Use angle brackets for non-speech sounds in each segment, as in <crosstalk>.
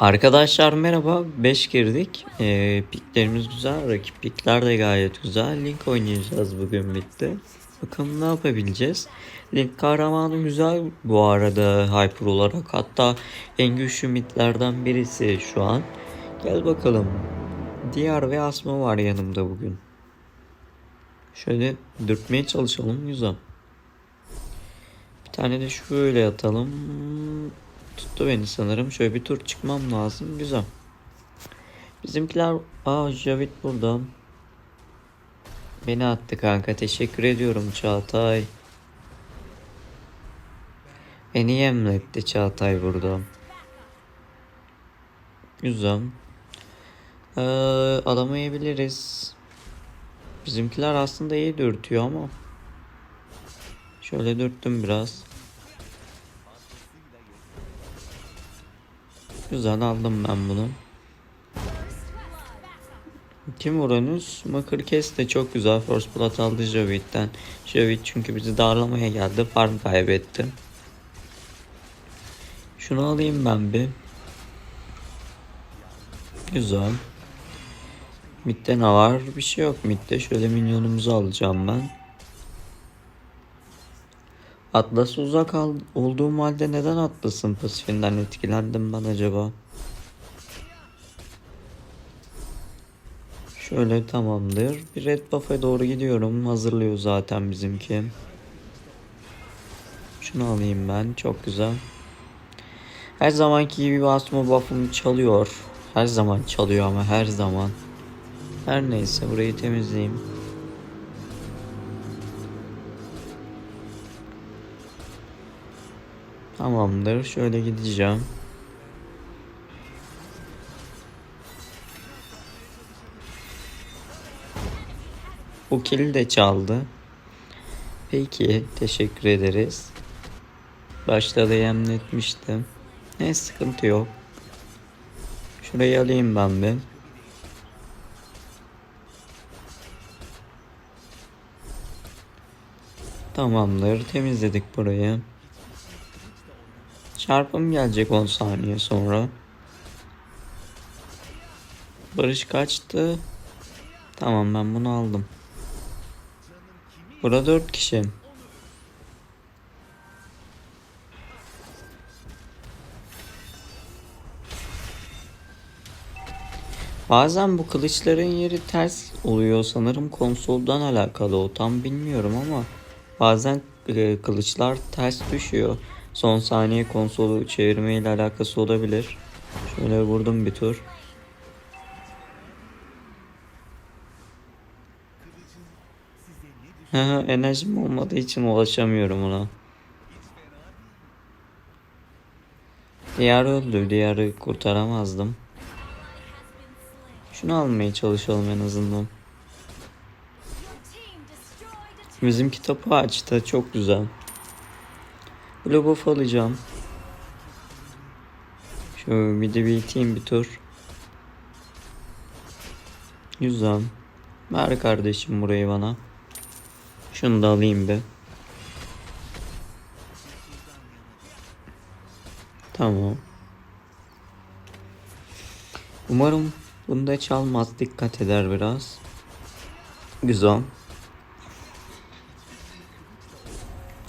Arkadaşlar merhaba 5 girdik. Ee, piklerimiz güzel rakip pikler de gayet güzel. Link oynayacağız bugün bitti Bakalım ne yapabileceğiz. Link kahramanı güzel bu arada hyper olarak. Hatta en güçlü midlerden birisi şu an. Gel bakalım. Diyar ve Asma var yanımda bugün. Şöyle dürtmeye çalışalım güzel. Bir tane de şöyle atalım Tuttu beni sanırım. Şöyle bir tur çıkmam lazım. Güzel. Bizimkiler... Aa Javit burada. Beni attı kanka. Teşekkür ediyorum Çağatay. Beni yemletti Çağatay burada. Güzel. Ee, alamayabiliriz. Bizimkiler aslında iyi dürtüyor ama. Şöyle dürttüm biraz. Güzel aldım ben bunu. Kim Uranüs? Makırkes de çok güzel. First Blood aldı Javit'ten. Javit çünkü bizi darlamaya geldi. Farm kaybetti. Şunu alayım ben bir. Güzel. Mid'de ne var? Bir şey yok mid'de. Şöyle minyonumuzu alacağım ben. Atlas uzak olduğum halde neden Atlas'ın pasifinden etkilendim ben acaba? Şöyle tamamdır. Bir red buff'a doğru gidiyorum. Hazırlıyor zaten bizimki. Şunu alayım ben. Çok güzel. Her zamanki gibi asma buff'ım çalıyor. Her zaman çalıyor ama her zaman. Her neyse burayı temizleyeyim. Tamamdır. Şöyle gideceğim. Bu kili de çaldı. Peki. Teşekkür ederiz. Başta da yemletmiştim. Ne sıkıntı yok. Şurayı alayım ben bir. Tamamdır. Temizledik burayı. Çarpım gelecek 10 saniye sonra. Barış kaçtı. Tamam ben bunu aldım. Burada 4 kişi. Bazen bu kılıçların yeri ters oluyor sanırım konsoldan alakalı o tam bilmiyorum ama bazen e, kılıçlar ters düşüyor. Son saniye konsolu çevirme ile alakası olabilir. Şöyle vurdum bir tur. Enerjim olmadığı için ulaşamıyorum ona. Diğer öldü. Diğeri kurtaramazdım. Şunu almaya çalışalım en azından. Bizim kitabı açtı. Çok güzel. Blue buff alacağım. Bir de bir iteyim bir tur. Güzel. Ver kardeşim burayı bana. Şunu da alayım bir. Tamam. Umarım bunda çalmaz. Dikkat eder biraz. Güzel.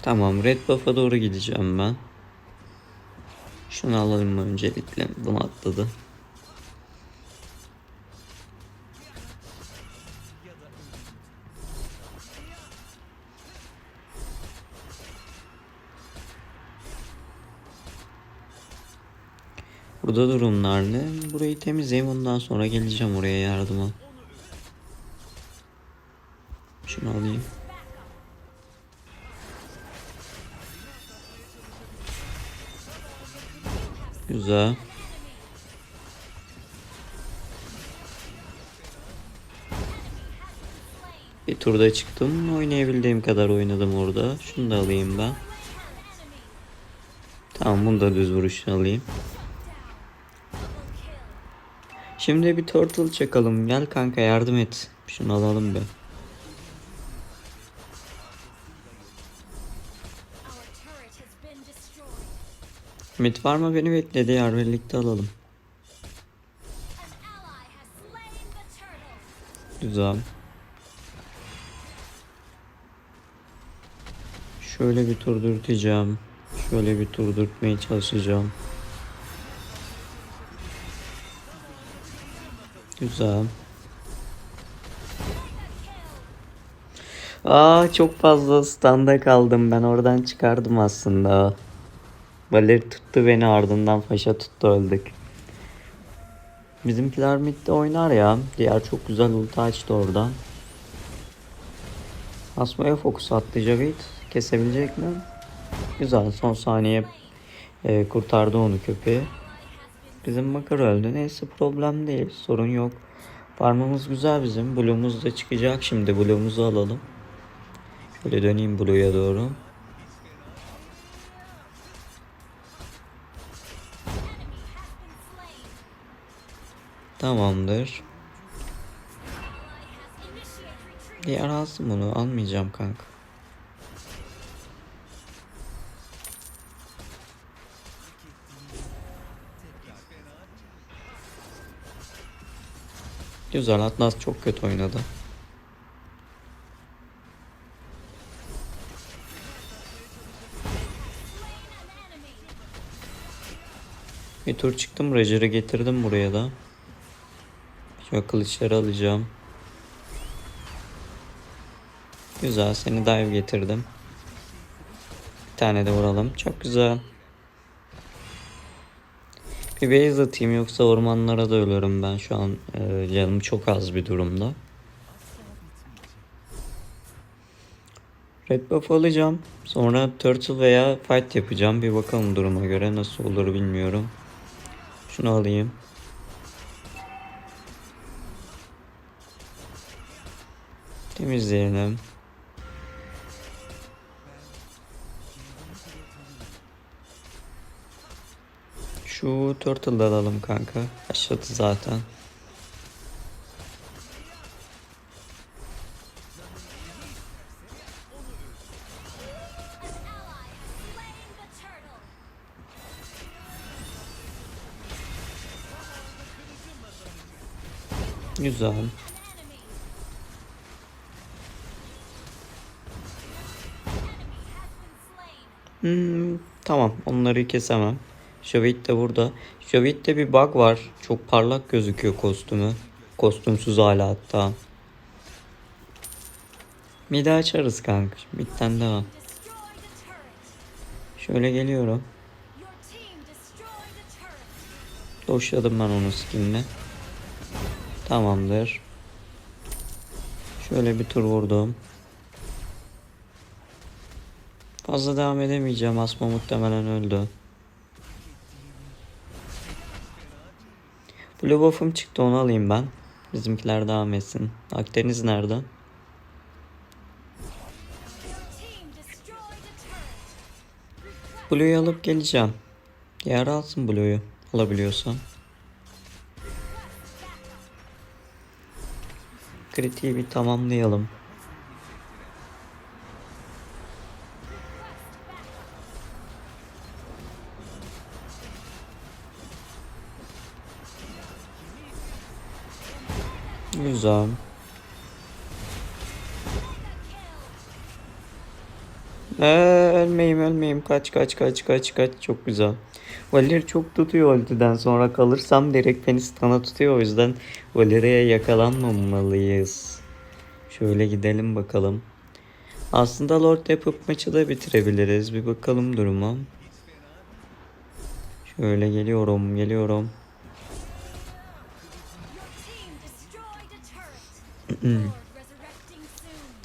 Tamam red buff'a doğru gideceğim ben. Şunu alalım öncelikle. Bunu atladı. Burada durumlar ne? Burayı temizleyeyim ondan sonra geleceğim oraya yardıma. Şunu alayım. Güzel. Bir turda çıktım. Oynayabildiğim kadar oynadım orada. Şunu da alayım ben. Tamam bunu da düz vuruşunu alayım. Şimdi bir turtle çakalım. Gel kanka yardım et. Şunu alalım bir. Mid var mı beni bekledi yar birlikte alalım. Güzel. Şöyle bir tur dürteceğim. Şöyle bir tur dürtmeye çalışacağım. Güzel. Aa çok fazla standa kaldım ben oradan çıkardım aslında. Valer tuttu beni ardından faşa tuttu öldük. Bizimkiler midde oynar ya. Diğer çok güzel ulti açtı oradan. Asma'ya fokus attı Javid. Kesebilecek mi? Güzel son saniye e, kurtardı onu köpeği. Bizim Makar öldü. Neyse problem değil. Sorun yok. Farmımız güzel bizim. Blue'umuz da çıkacak şimdi. Blue'umuzu alalım. Şöyle döneyim Blue'ya doğru. Tamamdır. Diğer alsın bunu. Almayacağım kanka. Güzel. Atlas çok kötü oynadı. Bir tur çıktım. Roger'ı getirdim buraya da. Şu kılıçları alacağım. Güzel. Seni dive getirdim. Bir tane de vuralım. Çok güzel. Bir base atayım yoksa ormanlara da ölürüm ben şu an. e, canım çok az bir durumda. Red buff alacağım. Sonra turtle veya fight yapacağım. Bir bakalım duruma göre nasıl olur bilmiyorum. Şunu alayım. Temizleyelim. Şu turtle'da alalım kanka. Aşağıda zaten. Güzel. Hmm, tamam onları kesemem. Shavit de burada. Shavit'te bir bug var. Çok parlak gözüküyor kostümü. Kostümsüz hala hatta. Midi açarız kanka. Midden devam. Şöyle geliyorum. Doşladım ben onu skinle. Tamamdır. Şöyle bir tur vurdum. Fazla devam edemeyeceğim. Asma muhtemelen öldü. Blue buff'um çıktı onu alayım ben. Bizimkiler devam etsin. Akdeniz nerede? Blue'yu alıp geleceğim. Diğer alsın Blue'yu alabiliyorsan. Kritiği bir tamamlayalım. Güzel. Ee, ölmeyeyim ölmeyeyim kaç kaç kaç kaç kaç çok güzel. Valir çok tutuyor ultiden sonra kalırsam direkt beni stana tutuyor o yüzden Valir'e yakalanmamalıyız. Şöyle gidelim bakalım. Aslında Lord yapıp maçı da bitirebiliriz. Bir bakalım duruma. Şöyle geliyorum geliyorum.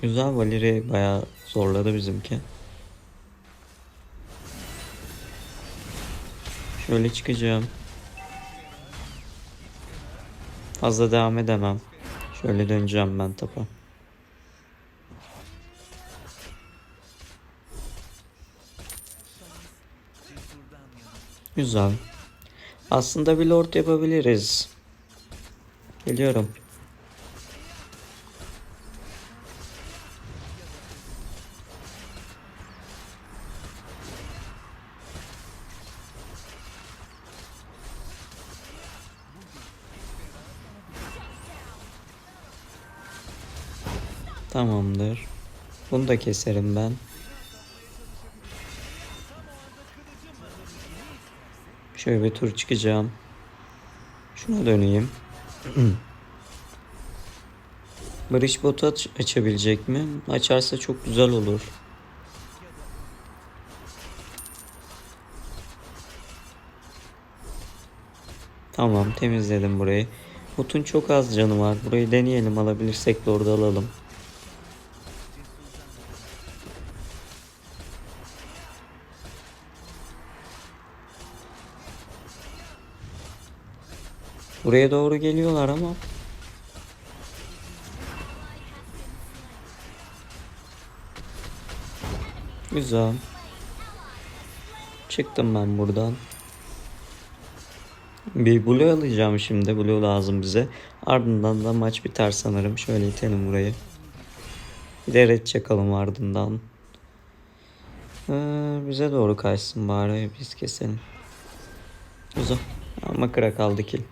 Güzel Valeri bayağı zorladı bizimki. Şöyle çıkacağım. Fazla devam edemem. Şöyle döneceğim ben tapa. Güzel. Aslında bir lord yapabiliriz. Geliyorum. Tamamdır. Bunu da keserim ben. Şöyle bir tur çıkacağım. Şuna döneyim. <clears throat> Barış botu aç- açabilecek mi? Açarsa çok güzel olur. Tamam temizledim burayı. Botun çok az canı var. Burayı deneyelim alabilirsek de orada alalım. Buraya doğru geliyorlar ama Güzel. Çıktım ben buradan. Bir blue alacağım şimdi. Blue lazım bize. Ardından da maç biter sanırım. Şöyle itelim burayı. Bir de red çakalım ardından. Ee, bize doğru kaçsın bari. Biz keselim. Güzel. Ama kıra kaldı kill.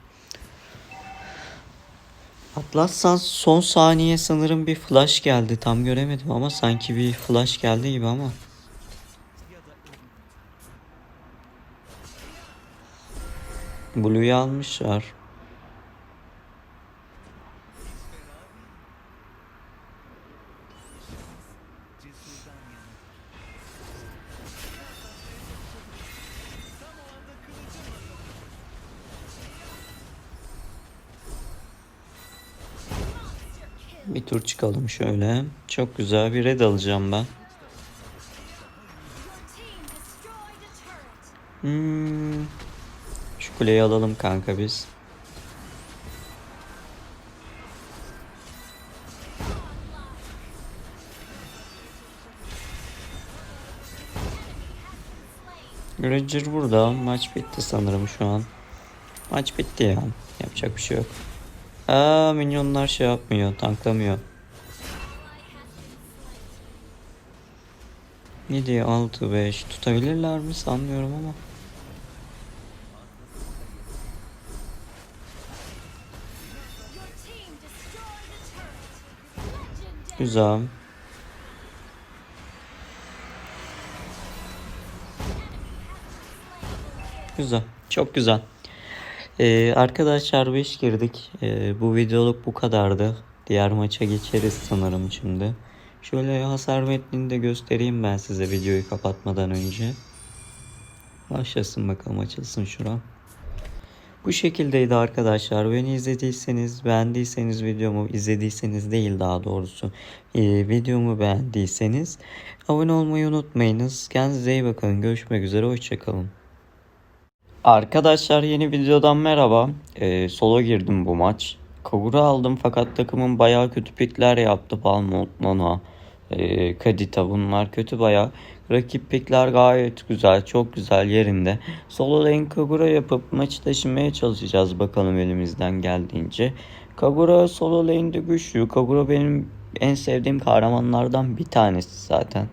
Atlas'tan son saniye sanırım bir flash geldi. Tam göremedim ama sanki bir flash geldi gibi ama. Blue'yu almışlar. Bir tur çıkalım şöyle. Çok güzel bir red alacağım ben. Hmm. Şu kuleyi alalım kanka biz. Roger burada. Maç bitti sanırım şu an. Maç bitti ya. Yapacak bir şey yok. Aa minyonlar şey yapmıyor. Tanklamıyor. 7 6 5 tutabilirler mi sanmıyorum ama. Güzel. Güzel. Çok güzel. Ee, arkadaşlar 5 girdik. Ee, bu videoluk bu kadardı. Diğer maça geçeriz sanırım şimdi. Şöyle hasar metnini de göstereyim ben size videoyu kapatmadan önce. Başlasın bakalım açılsın şura. Bu şekildeydi arkadaşlar. Beni izlediyseniz, beğendiyseniz videomu izlediyseniz değil daha doğrusu e, videomu beğendiyseniz abone olmayı unutmayınız. Kendinize iyi bakın. Görüşmek üzere. Hoşçakalın. Arkadaşlar yeni videodan merhaba. Ee, solo girdim bu maç. Kagura aldım fakat takımın bayağı kötü pikler yaptı. Palmont, Nana, e, Kadita bunlar kötü bayağı. Rakip pikler gayet güzel, çok güzel yerinde. Solo lane Kagura yapıp maçı taşımaya çalışacağız bakalım elimizden geldiğince. Kagura solo lane'de güçlü. Kagura benim en sevdiğim kahramanlardan bir tanesi zaten.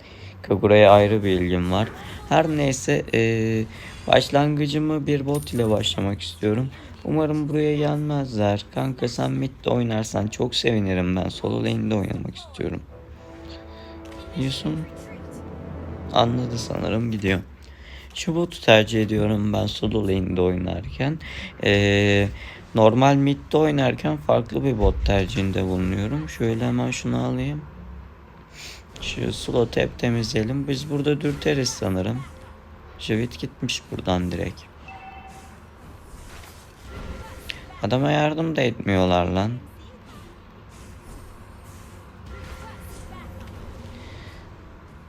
Kagura'ya ayrı bir ilgim var. Her neyse eee başlangıcımı bir bot ile başlamak istiyorum. Umarım buraya gelmezler. Kanka sen midde oynarsan çok sevinirim ben. Solo lane'de oynamak istiyorum. Diyorsun. Anladı sanırım gidiyor. Şu botu tercih ediyorum ben solo lane'de oynarken. Ee, normal midde oynarken farklı bir bot tercihinde bulunuyorum. Şöyle hemen şunu alayım. Şu slot hep temizleyelim. Biz burada dürteriz sanırım. Jevit gitmiş buradan direkt. Adama yardım da etmiyorlar lan.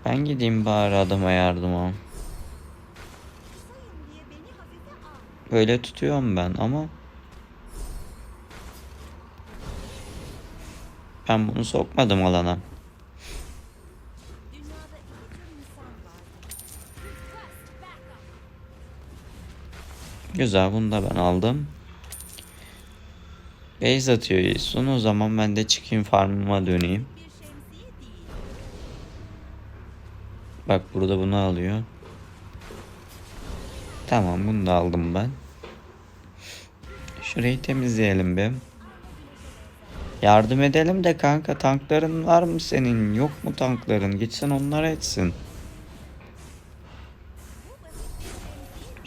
Ben gideyim bari adama yardıma. Böyle tutuyorum ben ama ben bunu sokmadım alana. Güzel bunu da ben aldım. Base atıyor Yisun. O zaman ben de çıkayım farmıma döneyim. Bak burada bunu alıyor. Tamam bunu da aldım ben. Şurayı temizleyelim bir. Yardım edelim de kanka tankların var mı senin? Yok mu tankların? Gitsin onlara etsin.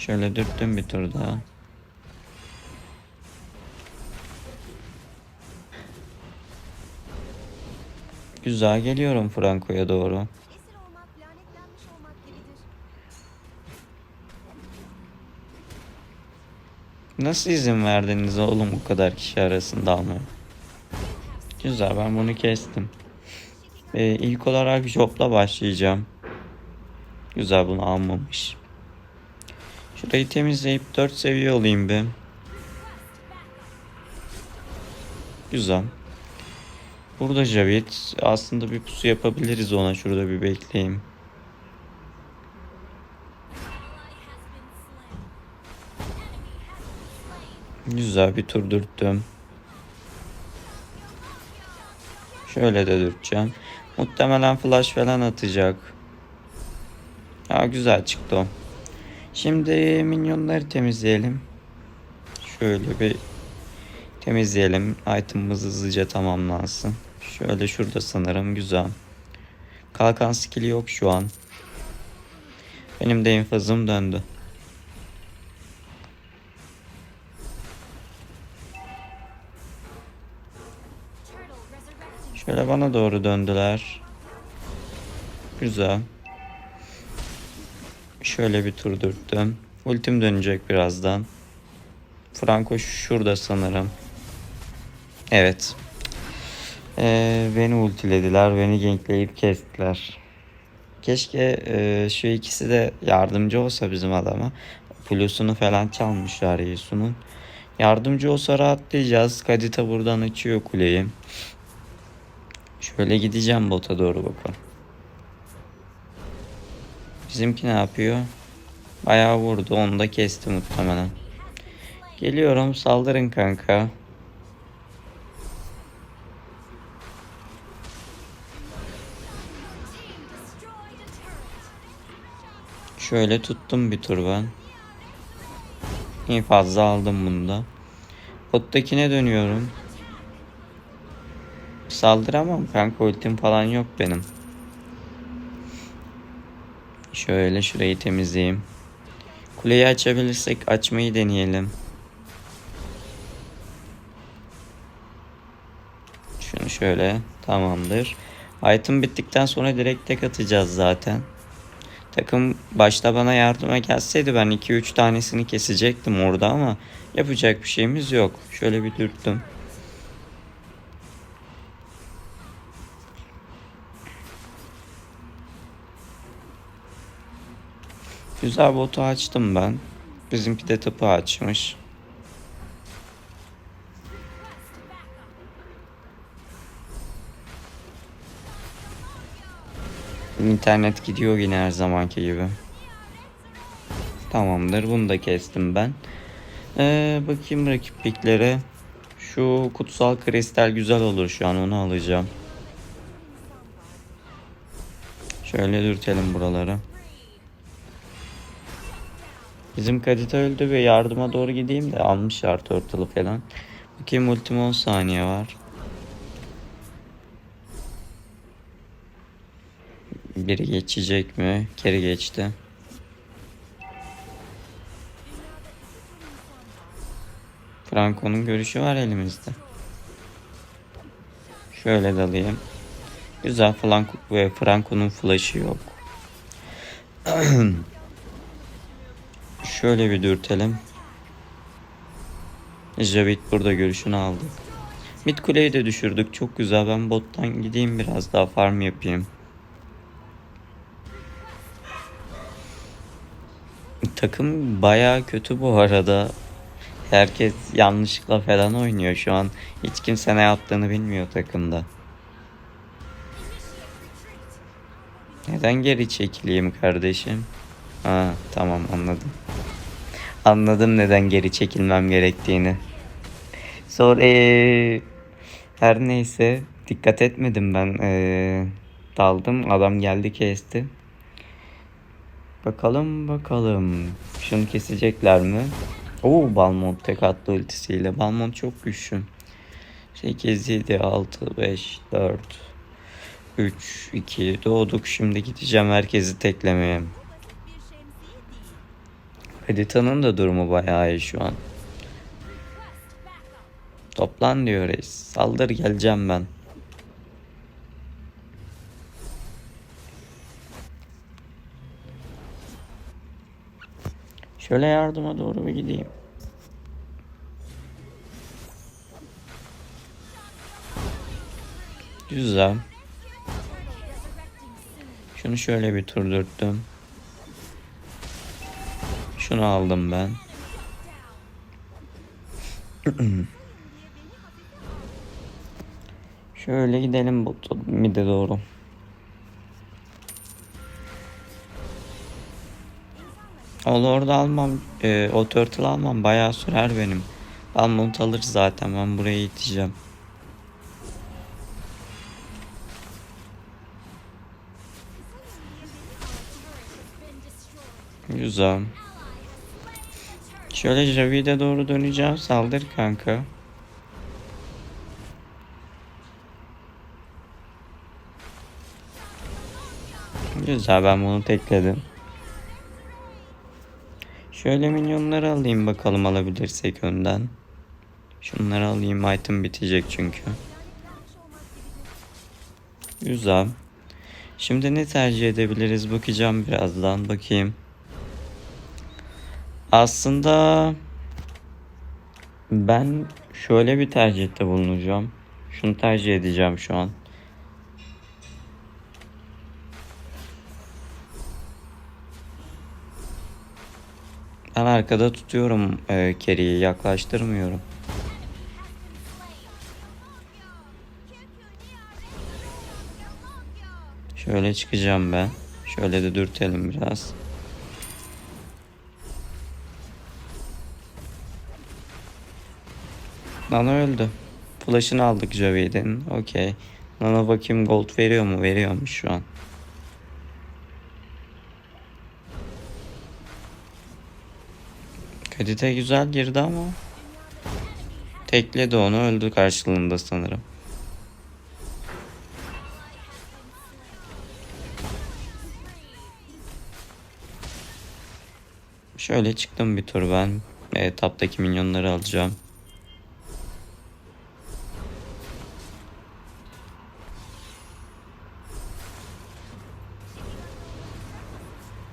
Şöyle dürttüm bir tur daha. Güzel geliyorum Franco'ya doğru. Nasıl izin verdiniz oğlum bu kadar kişi arasında almaya? Güzel ben bunu kestim. Ee, ilk olarak Job'la başlayacağım. Güzel bunu almamış. Şurayı temizleyip 4 seviye olayım bir. Güzel. Burada Javid. Aslında bir pusu yapabiliriz ona. Şurada bir bekleyeyim. Güzel bir tur dürttüm. Şöyle de dürteceğim. Muhtemelen flash falan atacak. Ha güzel çıktı o. Şimdi minyonları temizleyelim. Şöyle bir temizleyelim. Item'ımız hızlıca tamamlansın. Şöyle şurada sanırım güzel. Kalkan skill'i yok şu an. Benim de infazım döndü. Şöyle bana doğru döndüler. Güzel. Şöyle bir tur dürttüm. Ultim dönecek birazdan. Franco şurada sanırım. Evet. Ee, beni ultilediler. Beni gankleyip kestiler. Keşke e, şu ikisi de yardımcı olsa bizim adama. Plus'unu falan çalmışlar Yasuo'nun. Yardımcı olsa rahatlayacağız. Kadita buradan açıyor kuleyi. Şöyle gideceğim bota doğru bakalım. Bizimki ne yapıyor? Bayağı vurdu. Onu da kesti muhtemelen. Geliyorum. Saldırın kanka. Şöyle tuttum bir tur ben. İyi fazla aldım bunda. Bottakine dönüyorum. Saldıramam kanka ultim falan yok benim. Şöyle şurayı temizleyeyim. Kuleyi açabilirsek açmayı deneyelim. Şunu şöyle tamamdır. Item bittikten sonra direkt tek atacağız zaten. Takım başta bana yardıma gelseydi ben 2-3 tanesini kesecektim orada ama yapacak bir şeyimiz yok. Şöyle bir dürttüm. Güzel botu açtım ben. Bizimki de tıpı açmış. İnternet gidiyor yine her zamanki gibi. Tamamdır. Bunu da kestim ben. Ee, bakayım rakip piklere. Şu kutsal kristal güzel olur şu an onu alacağım. Şöyle dürtelim buraları. Bizim Kadita öldü ve yardıma doğru gideyim de almışlar turtle'ı falan. Bakayım ultim 10 saniye var. Biri geçecek mi? Geri geçti. Franco'nun görüşü var elimizde. Şöyle dalayım. Güzel Franco ve Franco'nun flash'ı yok. <clears throat> Şöyle bir dürtelim. Javid burada görüşünü aldık. Mid kuleyi de düşürdük. Çok güzel. Ben bottan gideyim biraz daha farm yapayım. Takım baya kötü bu arada. Herkes yanlışlıkla falan oynuyor şu an. Hiç kimse ne yaptığını bilmiyor takımda. Neden geri çekileyim kardeşim? Ha tamam anladım. Anladım neden geri çekilmem gerektiğini. Sonra eee, her neyse dikkat etmedim ben. Eee, daldım adam geldi kesti. Bakalım bakalım. Şunu kesecekler mi? Oo Balmont tek attı ultisiyle. Balmont çok güçlü. 8, 7, 6, 5, 4, 3, 2 doğduk. Şimdi gideceğim herkesi teklemeye. Edita'nın da durumu bayağı iyi şu an. Toplan diyor reis. Saldır geleceğim ben. Şöyle yardıma doğru bir gideyim. Güzel. Şunu şöyle bir turdurttum. Şunu aldım ben. <clears throat> Şöyle gidelim bu mide doğru. O orada almam, e, o turtle almam bayağı sürer benim. Almont alır zaten ben buraya iteceğim. Güzel. Şöyle Javid'e doğru döneceğim. Saldır kanka. Güzel ben bunu tekledim. Şöyle minyonları alayım bakalım alabilirsek önden. Şunları alayım item bitecek çünkü. Güzel. Şimdi ne tercih edebiliriz bakacağım birazdan bakayım. Aslında ben şöyle bir tercihte bulunacağım. Şunu tercih edeceğim şu an. Ben arkada tutuyorum e, Kerry'i yaklaştırmıyorum. Şöyle çıkacağım ben. Şöyle de dürtelim biraz. Nano öldü. Flash'ını aldık Javi'den. Okey. Nano bakayım gold veriyor mu? Veriyormuş şu an. Kadite güzel girdi ama tekledi onu öldü karşılığında sanırım. Şöyle çıktım bir tur ben. E, taptaki minyonları alacağım.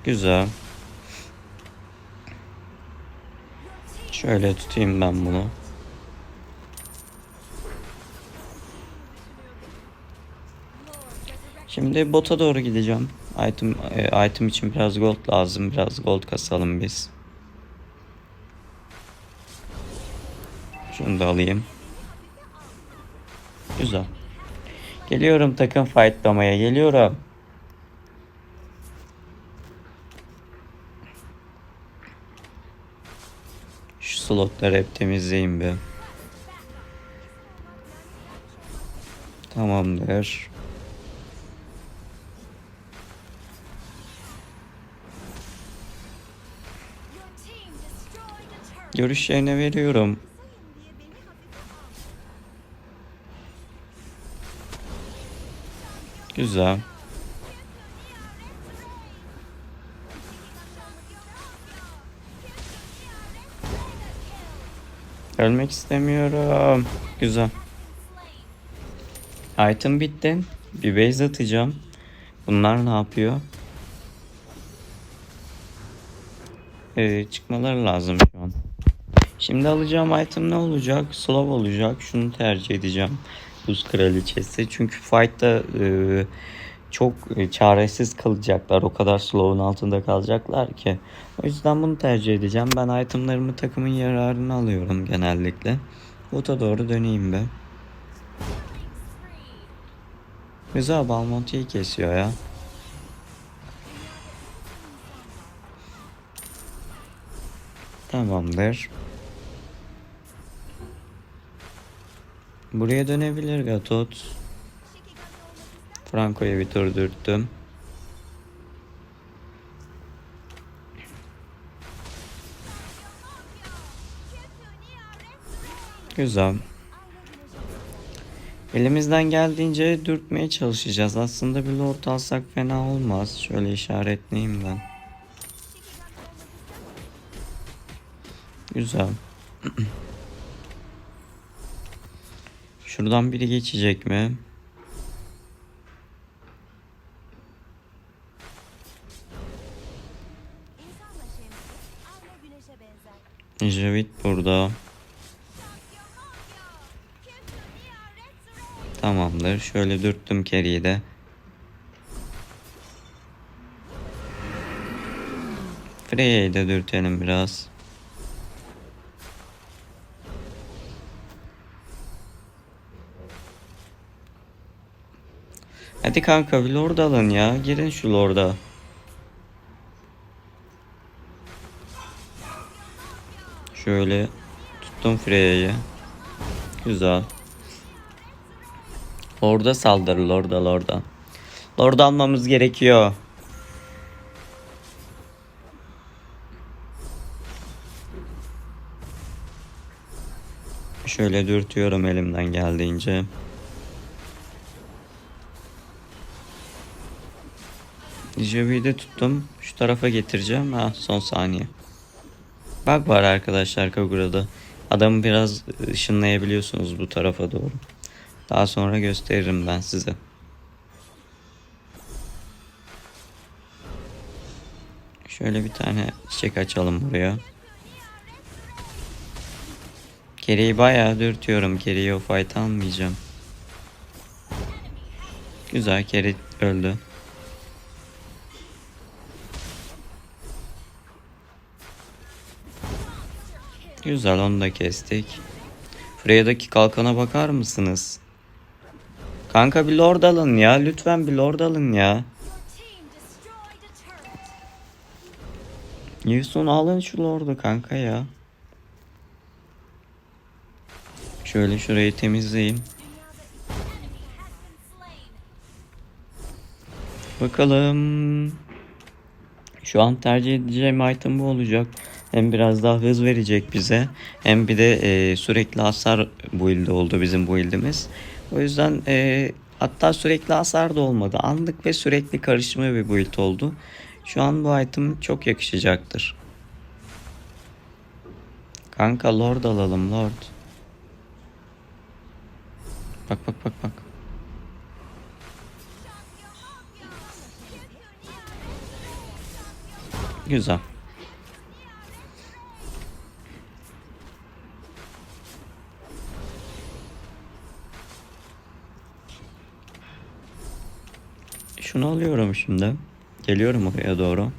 Güzel. Şöyle tutayım ben bunu. Şimdi bota doğru gideceğim. Item, e, item için biraz gold lazım. Biraz gold kasalım biz. Şunu da alayım. Güzel. Geliyorum takım fightlamaya geliyorum. Slotları hep temizleyeyim bir. Tamamdır. Görüş yerine veriyorum. Güzel. Ölmek istemiyorum. Güzel. Item bitti. Bir base atacağım. Bunlar ne yapıyor? Ee, çıkmaları lazım şu an. Şimdi alacağım item ne olacak? Slav olacak. Şunu tercih edeceğim. Buz kraliçesi. Çünkü fight'ta e, çok e, çaresiz kalacaklar. O kadar slow'un altında kalacaklar ki. O yüzden bunu tercih edeceğim. Ben itemlarımı takımın yararını alıyorum genellikle. Bota doğru döneyim be. Güzel Balmonti'yi kesiyor ya. Tamamdır. Buraya dönebilir Gatot. Franco'ya bir tur dürttüm. Güzel. Elimizden geldiğince dürtmeye çalışacağız. Aslında bir lord alsak fena olmaz. Şöyle işaretleyeyim ben. Güzel. <clears throat> Şuradan biri geçecek mi? Benzer. Javit burada. Tamamdır. Şöyle dürttüm Kerry'i de. Freya'yı da dürtelim biraz. Hadi kanka bir lord alın ya. Girin şu lorda. Şöyle tuttum Freya'yı. Güzel. Orada saldır Lord'a Lord'a. Lord almamız gerekiyor. Şöyle dürtüyorum elimden geldiğince. Dijavi'yi de tuttum. Şu tarafa getireceğim. Ha son saniye. Bak var arkadaşlar Kagura'da. Adamı biraz ışınlayabiliyorsunuz bu tarafa doğru. Daha sonra gösteririm ben size. Şöyle bir tane çiçek açalım buraya. Kereyi bayağı dürtüyorum. Kereyi o fight almayacağım. Güzel kere öldü. Güzel onu da kestik. Freyda'daki kalkana bakar mısınız? Kanka bir lord alın ya. Lütfen bir lord alın ya. Yusuf alın şu lordu kanka ya. Şöyle şurayı temizleyeyim. Bakalım. Şu an tercih edeceğim item bu olacak. Hem biraz daha hız verecek bize. Hem bir de e, sürekli hasar build oldu bizim build'imiz. O yüzden e, hatta sürekli hasar da olmadı. Anlık ve sürekli karışma bir build oldu. Şu an bu item çok yakışacaktır. Kanka lord alalım lord. Bak bak bak bak. Güzel. Şunu alıyorum şimdi. Geliyorum oraya doğru.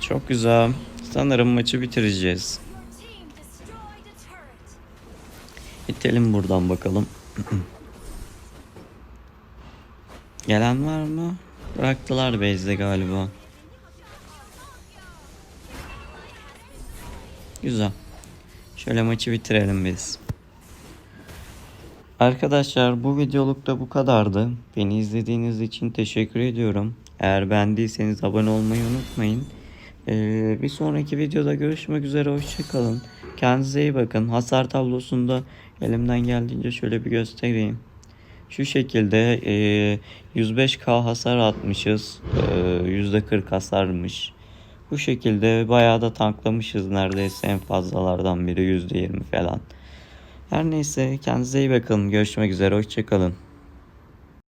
Çok güzel. Sanırım maçı bitireceğiz. İtelim buradan bakalım. <clears throat> Gelen var mı? Bıraktılar base'de galiba. Güzel. Şöyle maçı bitirelim biz. Arkadaşlar bu videoluk da bu kadardı. Beni izlediğiniz için teşekkür ediyorum. Eğer beğendiyseniz abone olmayı unutmayın. Ee, bir sonraki videoda görüşmek üzere. Hoşçakalın. Kendinize iyi bakın. Hasar tablosunda elimden geldiğince şöyle bir göstereyim. Şu şekilde e, 105k hasar atmışız. E, %40 hasarmış. Bu şekilde bayağı da tanklamışız neredeyse en fazlalardan biri %20 falan. Her neyse kendinize iyi bakın. Görüşmek üzere. Hoşçakalın.